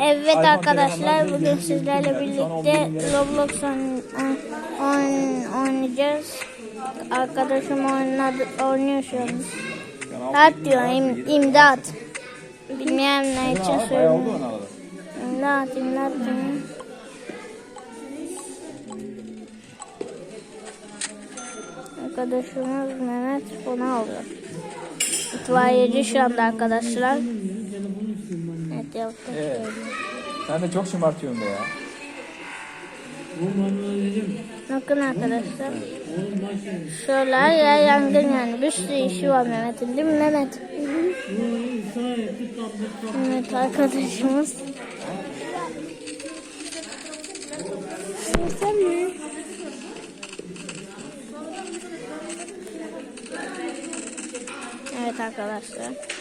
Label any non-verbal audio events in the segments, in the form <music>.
Evet arkadaşlar bugün sizlerle birlikte 10 bin lira- Roblox oyn- oyn- oynayacağız. Arkadaşım oynadı, oynuyor şu an. İmdat diyor, im, imdat. Bilmeyenler için Bayağı oldu söylüyorum. İmdat, imdat diyor. Arkadaşımız Mehmet bunu alıyor. İtfaiyeci şu anda arkadaşlar. Evet yaptık. Evet. Sen de çok şımartıyorsun be ya. Bakın arkadaşlar. Şöyle ya yangın yani. Bir sürü işi var Mehmet'in değil mi Mehmet? Evet arkadaşımız. Sen mi? Evet arkadaşlar.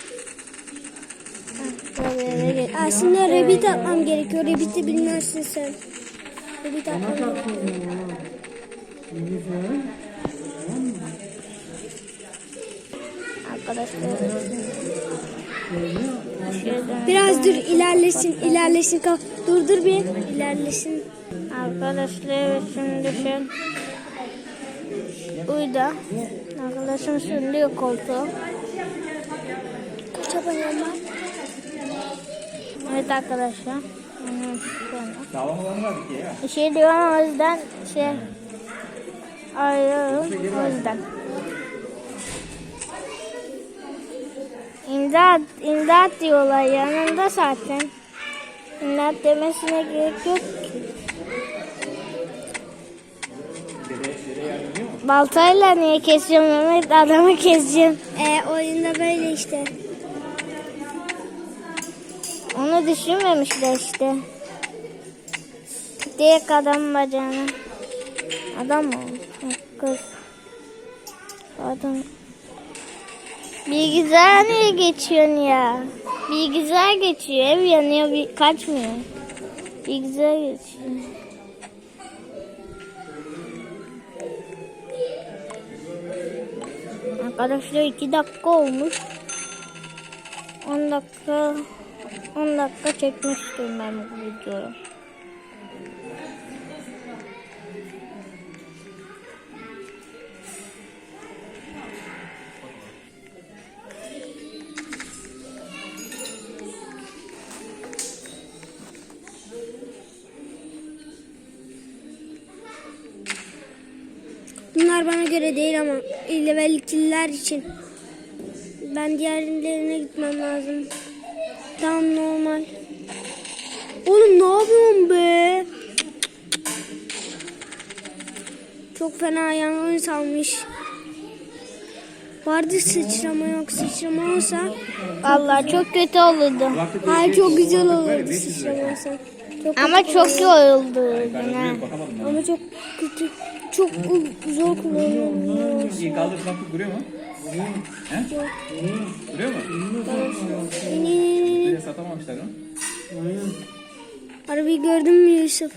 Geç- Aslında Rabbit atmam gerekiyor. Rabbit'i bilmezsin sen. Rabbit atmam gerekiyor. Arkadaşlar. Biraz dur ilerlesin ilerlesin. Kal. Dur dur bir ilerlesin. Arkadaşlar şimdi şey uyda. Arkadaşım sürülüyor koltuğu. Abonem var? Evet arkadaşlar. Bir şey diyorum o yüzden şey arıyorum o yüzden. İmdat, imdat diyorlar yanında zaten. İmdat demesine gerek yok. Baltayla niye kesiyorum Mehmet? Adamı keseceğim. E, oyunda böyle işte. Onu düşünmemişler işte. Direkt adam bacağına. Adam mı? Kız. Adam. Bilgisayar niye geçiyorsun ya? Bilgisayar geçiyor. Ev yanıyor. Bir, kaçmıyor. Bilgisayar geçiyor. Arkadaşlar iki dakika olmuş. 10 dakika 10 dakika çekmiştim ben bu videoyu. Bunlar bana göre değil ama level 2'liler için. Ben diğerlerine gitmem lazım. Tamam normal. Oğlum ne yapıyorsun be? Çok fena yangın salmış. Vardı sıçrama yok sıçrama olsa. Vallahi çok kötü olurdu. Hayır çok güzel olurdu sıçrama olsa. Çok Ama çok yoruldu. ama çok kötü. Çok zor kullanılıyor. Kaldır kulaklık duruyor mu? He? Duruyor mu? Satamamışlar mı? Arabayı gördün mü Yusuf?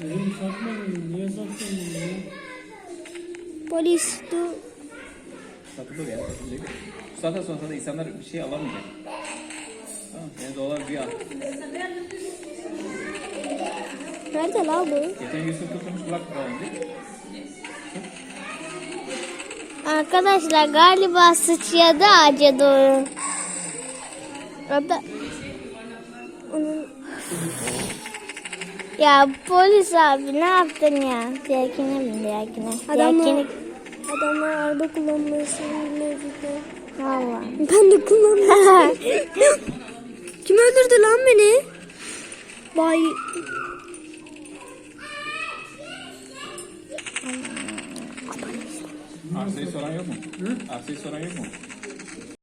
Polis dur. Satılır ya. satılacak. Saatten sonra da insanlar bir şey alamayacak. Tamam. Yani dolar bir al. Nerede la bu? Geçen Yusuf tutmuş kulaklık alınca. Arkadaşlar galiba sıçradı ağaca doğru. Da... Ya polis abi ne yaptın ya? Diğerkine mi diğerkine? Adamlar, Diğerkine... adamlar araba kullanmasını bilmezler. Valla. Ben de kullanmıyorum. <laughs> Kim öldürdü lan beni? Vay. Arsayı soran yok mu? Arsayı soran yok mu?